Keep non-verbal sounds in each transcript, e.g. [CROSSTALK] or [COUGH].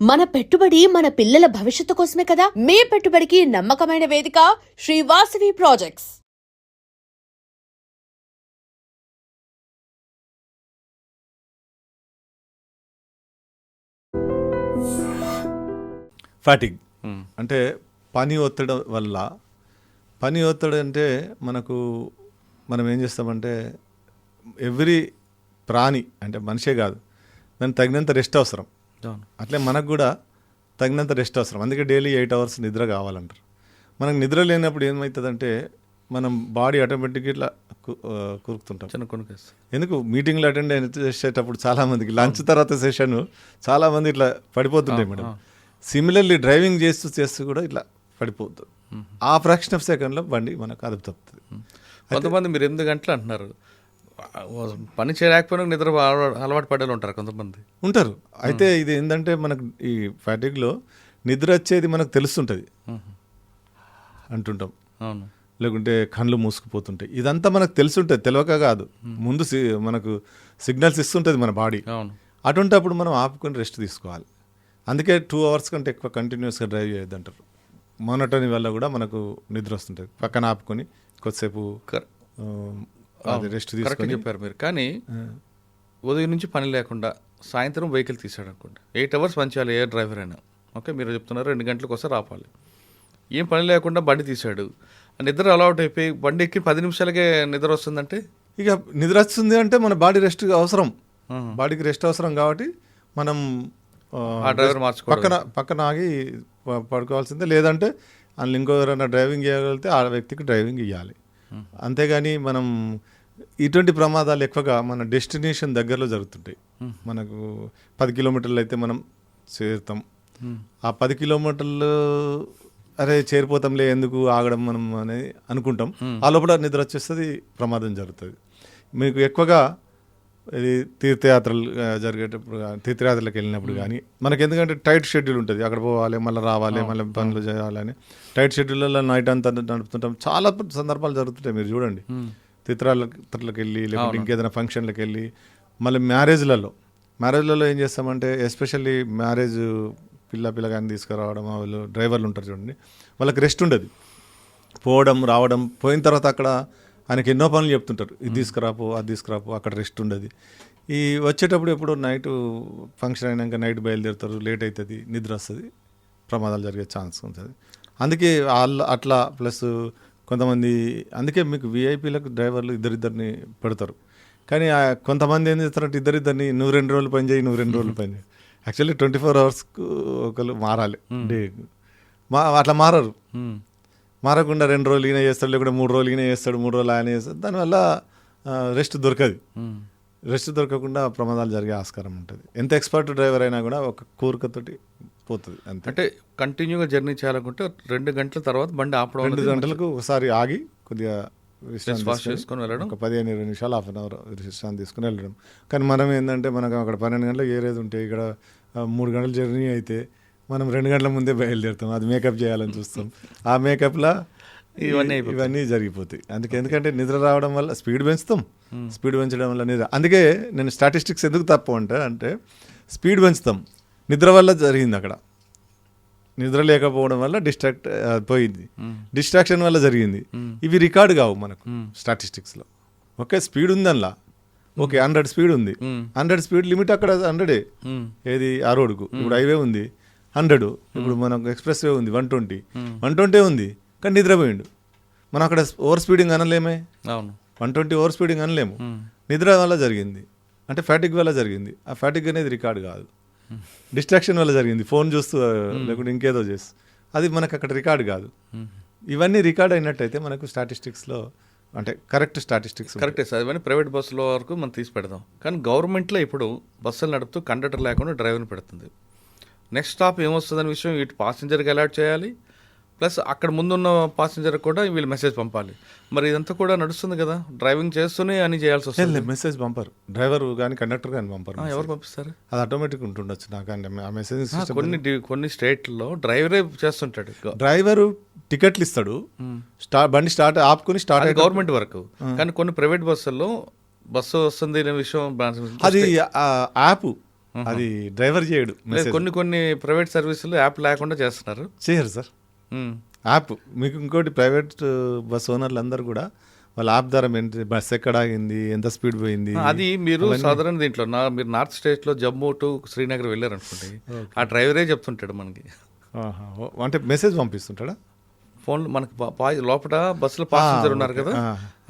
మన పెట్టుబడి మన పిల్లల భవిష్యత్తు కోసమే కదా? మీ పెట్టుబడికి నమ్మకమైన వేదిక శ్రీవాసవి ప్రాజెక్ట్స్. ఫ్యాటిక్ మ్మ్. అంటే పని ఒత్తిడి వల్ల పని ఒత్తిడి అంటే మనకు మనం ఏం చేస్తామంటే ఎవ్రీ ప్రాణి అంటే మనిషే కాదు దానికి తగినంత రెస్ట్ అవసరం. అట్లే మనకు కూడా తగినంత రెస్ట్ అవసరం. అందుకే డైలీ ఎయిట్ అవర్స్ నిద్ర కావాలంటారు. మనకు నిద్ర లేనప్పుడు ఏమవుతుందంటే మనం బాడీ ఆటోమేటిక్గా ఇట్లా కురుకుతుంటాం. చిన్న కొనుకేసి ఎందుకు? మీటింగ్లు అటెండ్ చేసేటప్పుడు చాలా మందికి లంచ్ తర్వాత సెషన్ చాలా మంది ఇట్లా పడిపోతుంటాయి మేడం. సిమిలర్లీ డ్రైవింగ్ చేస్తూ చేస్తూ కూడా ఇట్లా పడిపోతుంది ఆ ఫ్రాక్షన్ ఆఫ్ సెకండ్లో బండి మనకు అదుపు తప్పుతుంది. కొంతమంది మీరు ఎనిమిది గంటలు అంటున్నారు? పని చేయలేకపోయినా నిద్ర అలవా- అలవాటు పడేలు ఉంటారు కొంతమంది. ఉంటారు. అయితే ఇది ఏంటంటే మనకు ఈ ఫ్యాటిక్లో నిద్ర వచ్చేది మనకు తెలుస్తుంటుంది. అంటుంటాం. అవును. లేకుంటే కళ్ళు మూసుకుపోతుంటాయి. ఇదంతా మనకు తెలుసుంటుంది తెలియక కాదు. ముందు సి- మనకు సిగ్నల్స్ ఇస్తుంటుంది మన బాడీ. అవును. అటువంటప్పుడు మనం ఆపుకొని రెస్ట్ తీసుకోవాలి. అందుకే టూ అవర్స్ కంటే ఎక్కువ కంటిన్యూస్గా డ్రైవ్ చేయొద్దు అంటారు మోనటని వల్ల కూడా మనకు నిద్ర వస్తుంటుంది. పక్కన ఆపుకొని కొద్దిసేపు రెస్ట్ తీసుకొని చెప్పారు మీరు. కానీ ఉదయం నుంచి పని లేకుండా సాయంత్రం వెహికల్ తీసాడు అనుకోండి ఎయిట్ అవర్స్ పని చేయాలి ఏ డ్రైవర్ అయినా. ఓకే మీరు చెప్తున్నారు రెండు గంటలకు వస్తే రాపాలి ఏం పని లేకుండా బండి తీశాడు. నిద్ర అలవాటు అయిపోయి బండి ఎక్కి పది నిమిషాలకే నిద్ర వస్తుందంటే? ఇక నిద్ర వస్తుంది అంటే మన బాడీ రెస్ట్ అవసరం. బాడీకి రెస్ట్ అవసరం కాబట్టి మనం ఆ, డ్రైవర్ మార్చుకోవడం. పక్కన పక్కన ఆగి పడుకోవాల్సిందే. లేదంటే అందులో ఇంకో ఎవరైనా డ్రైవింగ్ చేయగలిగితే ఆ వ్యక్తికి డ్రైవింగ్ ఇవ్వాలి అంతేగాని మనం ఇటువంటి ప్రమాదాలు ఎక్కువగా మన డెస్టినేషన్ దగ్గరలో జరుగుతుంటాయి. మనకు పది కిలోమీటర్లు అయితే మనం చేరుతాం. ఆ పది కిలోమీటర్లు అరే చేరిపోతాంలే ఎందుకు ఆగడం మనం అనేది అనుకుంటాం. ఆ లోపల నిద్ర వచ్చేస్తుంది ప్రమాదం జరుగుతుంది. మీకు ఎక్కువగా ఇది తీర్థయాత్రలు జరిగేటప్పుడు తీర్థయాత్రలకు వెళ్ళినప్పుడు కానీ మనకి ఎందుకంటే టైట్ షెడ్యూల్ ఉంటుంది. అక్కడ పోవాలి మళ్ళీ రావాలి మళ్ళీ పనులు చేయాలని టైట్ షెడ్యూల్లో నైట్ అంతా నడుపుతుంటాం. చాలా సందర్భాలు జరుగుతుంటాయి మీరు చూడండి. తీర్థయాత్రలకు వెళ్ళి లేకపోతే ఇంకేదైనా ఫంక్షన్లకు వెళ్ళి మళ్ళీ మ్యారేజ్లలో. మ్యారేజ్లలో ఏం చేస్తామంటే ఎస్పెషల్లీ మ్యారేజ్ పిల్ల పిల్లగాని తీసుకురావడం వాళ్ళు డ్రైవర్లు ఉంటారు చూడండి. వాళ్ళకి రెస్ట్ ఉండదు. పోవడం రావడం పోయిన తర్వాత అక్కడ ఆయనకి ఎన్నో పనులు చెప్తుంటారు. ఇది తీసుకురాపో అది తీసుకురాపో అక్కడ రెస్ట్ ఉండదు. ఈ వచ్చేటప్పుడు ఎప్పుడు నైట్ ఫంక్షన్ అయినాక నైట్ బయలుదేరుతారు లేట్ అవుతుంది నిద్ర వస్తుంది ప్రమాదాలు జరిగే ఛాన్స్ ఉంటుంది. అందుకే వాళ్ళ అట్లా ప్లస్ కొంతమంది అందుకే మీకు విఐపీలకు డ్రైవర్లు ఇద్దరిద్దరిని పెడతారు. కానీ కొంతమంది ఏం చేస్తారంటే ఇద్దరిద్దరిని నువ్వు రెండు రోజులు పని చేయి నువ్వు రెండు రోజులు పని చేయి. యాక్చువల్లీ ట్వంటీ ఫోర్ అవర్స్కు ఒకరు మారాలి. డే. మా అట్లా మారరు. మారకుండా రెండు రోజులు ఈయన చేస్తాడు లేకుంటే మూడు రోజులు ఈయన చేస్తాడు మూడు రోజులు ఆయన చేస్తాడు. దానివల్ల రెస్ట్ దొరకదు. రెస్ట్ దొరకకుండా ప్రమాదాలు జరిగే ఆస్కారం ఉంటుంది. ఎంత ఎక్స్పర్ట్ డ్రైవర్ అయినా కూడా ఒక కోరికతోటి పోతుంది అంతే. అంటే కంటిన్యూగా జర్నీ చేయాలనుకుంటే రెండు గంటల తర్వాత బండి ఆపడం రెండు గంటలకు ఒకసారి ఆగి కొద్దిగా విశ్రాంతి చేసుకొని వెళ్ళడం. ఒక పదిహేను ఇరవై నిమిషాలు హాఫ్ అన్ అవర్ విశ్రాంతి తీసుకుని వెళ్ళడం. కానీ మనం ఏంటంటే మనకు అక్కడ పన్నెండు గంటలకు ఏరేది ఉంటే ఇక్కడ మూడు గంటల జర్నీ అయితే మనం రెండు గంటల ముందే బయలుదేరుతాం. అది మేకప్ చేయాలని చూస్తాం. ఆ మేకప్లో ఇవన్నీ ఇవన్నీ జరిగిపోతాయి. అందుకే ఎందుకంటే నిద్ర రావడం వల్ల స్పీడ్ పెంచుతాం. స్పీడ్ పెంచడం వల్ల నిద్ర. అందుకే నేను స్టాటిస్టిక్స్ ఎందుకు తప్పు అంటే అంటే స్పీడ్ పెంచుతాం. నిద్ర వల్ల జరిగింది అక్కడ. నిద్ర లేకపోవడం వల్ల డిస్ట్రాక్ట్ పోయింది. డిస్ట్రాక్షన్ వల్ల జరిగింది. ఇవి రికార్డు కావు మనకు స్టాటిస్టిక్స్లో. ఓకే స్పీడ్ ఉంది అందులో ఓకే హండ్రెడ్ స్పీడ్ ఉంది. హండ్రెడ్ స్పీడ్ లిమిట్ అక్కడ హండ్రెడే. ఏది? ఆ రోడ్కు. ఇప్పుడు హైవే ఉంది. హండ్రెడ్. ఇప్పుడు మనకు ఎక్స్ప్రెస్ వే ఉంది వన్ ట్వంటీ. వన్ ట్వంటీ ఉంది కానీ నిద్రపోయిండు. మనం అక్కడ ఓవర్ స్పీడింగ్ అనలేమే. అవును. వన్ ట్వంటీ ఓవర్ స్పీడింగ్ అనలేము. నిద్ర వల్ల జరిగింది. అంటే ఫ్యాటిక్ వల్ల జరిగింది. ఆ ఫ్యాటిక్ అనేది రికార్డ్ కాదు. డిస్ట్రాక్షన్ వల్ల జరిగింది. ఫోన్ చూస్తూ లేకుంటే ఇంకేదో చేస్తూ. అది మనకు అక్కడ రికార్డ్ కాదు. ఇవన్నీ రికార్డ్ అయినట్టయితే మనకు స్టాటిస్టిక్స్లో అంటే కరెక్ట్ స్టాటిస్టిక్స్ కరెక్టే సార్. ఇవన్నీ ప్రైవేట్ బస్సుల వరకు మనం తీసి పెడదాం. కానీ గవర్నమెంట్లో ఇప్పుడు బస్సులు నడుపుతూ కండక్టర్ లేకుండా డ్రైవర్ని పెడుతుంది. నెక్స్ట్ స్టాప్ ఏమొస్తుందనే విషయం ఇటు పాసింజర్కి అలర్ట్ చేయాలి. ప్లస్ అక్కడ ముందున్న పాసింజర్ కూడా వీళ్ళు మెసేజ్ పంపాలి. మరి ఇదంతా కూడా నడుస్తుంది కదా. డ్రైవింగ్ చేస్తూనే అని చేయాల్సి వస్తుంది. మెసేజ్ పంపరు. డ్రైవర్ కానీ కండక్టర్ కానీ పంపరు ఎవరు పంపిస్తారు? అది ఆటోమేటిక్ ఉంటుండొచ్చు నాకంటే ఆ మెసేజ్ కొన్ని కొన్ని స్టేట్లో డ్రైవరే చేస్తుంటాడు. డ్రైవరు టికెట్లు ఇస్తాడు. స్టార్ట్ బండి స్టార్ట్ ఆపుకుని స్టార్ట్ గవర్నమెంట్ వరకు కానీ కొన్ని ప్రైవేట్ బస్సుల్లో బస్సు వస్తుంది అనే విషయం అది యాప్ అది డ్రైవర్ చేయడు కొన్ని కొన్ని ప్రైవేట్ సర్వీసులు యాప్ లేకుండా చేస్తున్నారు. చేయరు సార్. యాప్ మీకు ఇంకోటి ప్రైవేట్ బస్ ఓనర్లు అందరూ కూడా వాళ్ళ యాప్ ద్వారా ఏంటి బస్ ఎక్కడ ఆగింది ఎంత స్పీడ్ పోయింది అది మీరు సాధారణ దీంట్లో నా మీరు నార్త్ స్టేట్లో జమ్మూ టు శ్రీనగర్ వెళ్ళారు అనుకోండి ఆ డ్రైవరే చెప్తుంటాడు మనకి. అంటే మెసేజ్ పంపిస్తుంటాడా? ఫోన్ మనకి లోపల బస్సులో పాసింజర్ ఉన్నారు కదా.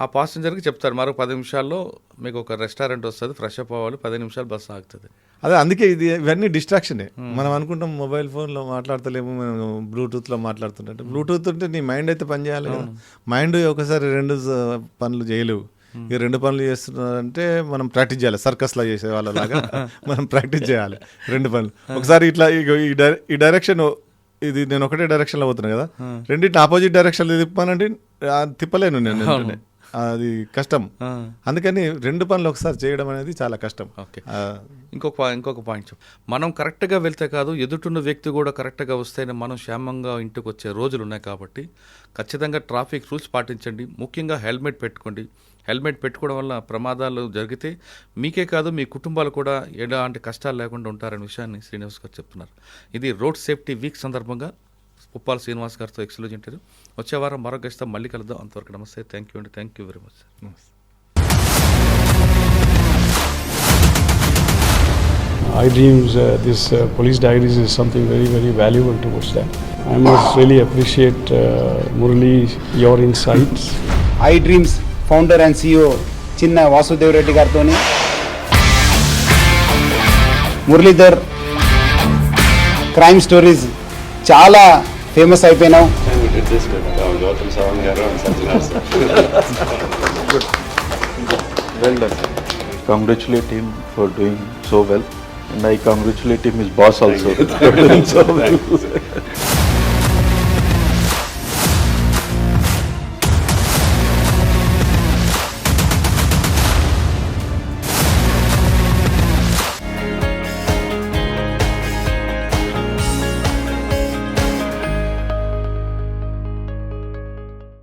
ఆ. పాసింజర్కి చెప్తారు మరో పది నిమిషాల్లో మీకు ఒక రెస్టారెంట్ వస్తుంది ఫ్రెష్ అప్ అవ్వాలి పది నిమిషాలు బస్సు ఆగుతుంది. అదే అందుకే ఇది ఇవన్నీ డిస్ట్రాక్షనే మనం అనుకుంటాం మొబైల్ ఫోన్లో మాట్లాడతలేము మనం బ్లూటూత్లో మాట్లాడుతుంటే. బ్లూటూత్ ఉంటే నీ మైండ్ అయితే పని చేయాలి కదా. మైండ్ ఒకసారి రెండు పనులు చేయలేవు. ఈ రెండు పనులు చేస్తున్నారంటే మనం ప్రాక్టీస్ చేయాలి. సర్కస్లో చేసే వాళ్ళలాగా [LAUGHS] మనం ప్రాక్టీస్ చేయాలి రెండు పనులు. ఒకసారి ఇట్లా ఈ డైరెక్షన్ ఇది నేను ఒకటే డైరెక్షన్లో పోతున్నా కదా. రెండింటిని ఆపోజిట్ డైరెక్షన్లో తిప్పానంటే తిప్పలేను నేను. అది కష్టం. అందుకని రెండు పనులు ఒకసారి చేయడం అనేది చాలా కష్టం. ఓకే. ఇంకొక ఇంకొక పాయింట్. మనం కరెక్ట్గా వెళ్తే కాదు ఎదుటిన్న వ్యక్తి కూడా కరెక్ట్గా వస్తేనే మనం క్షేమంగా ఇంటికి వచ్చే రోజులు ఉన్నాయి కాబట్టి ఖచ్చితంగా ట్రాఫిక్ రూల్స్ పాటించండి. ముఖ్యంగా హెల్మెట్ పెట్టుకోండి. హెల్మెట్ పెట్టుకోవడం వల్ల ప్రమాదాలు జరిగితే మీకే కాదు మీ కుటుంబాలు కూడా ఎలాంటి కష్టాలు లేకుండా ఉంటారనే విషయాన్ని శ్రీనివాస్ గారు చెప్తున్నారు. ఇది రోడ్ సేఫ్టీ వీక్ సందర్భంగా ఉప్పాల శ్రీనివాస్ గారితో ఎక్స్క్లూజ్ ఇంటర్వ్యూ వచ్చే వారం మరొక గెస్ట్తో మళ్ళీ కలుద్దాం అంతవరకు నమస్తే థ్యాంక్ యూ అండి thank you very much I dreams uh, this uh, police diaries is something very very valuable towards them. I must really appreciate uh, Murali your insights. I dreams founder and CEO Chinna Vasudev Reddy గారితో Muralidhar crime stories చాలా famous అయిపోయినావు And we did this with uh, Gautam Savangaru and Sanjana sir. Well done. Congratulate him for doing